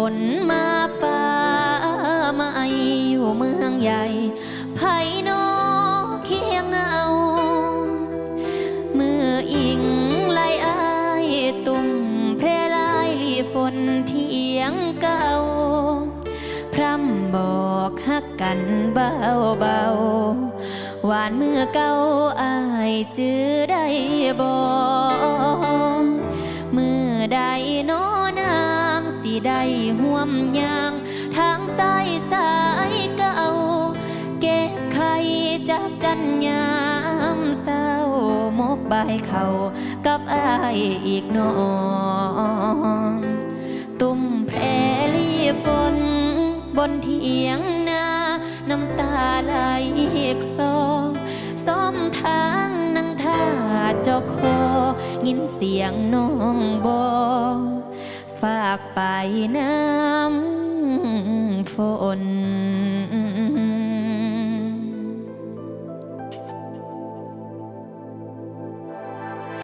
ฝนมาฟ้ามาไออยู่เมืองใหญ่ไผ่นอเคียงเอาเมื่ออิงไลอายตุ่มแพร่ลายลีฝนที่เอียงเก่า พร่ำบอกฮักกันเบาเบาหวานเมื่อเก่าอายจือได้บอก ได้ห่วมยาง ทางสายสายเก่า เก็บไข่จากจันยามเศร้ามกบายเขากับอายอีกหนอตุ่มแพรลีฝน บนเทียงนาน้ำตาไหลคลอซ้อมทางนังท่าเจ้าคอยินเสียงน้องบอก ฝากไปน้ำฝน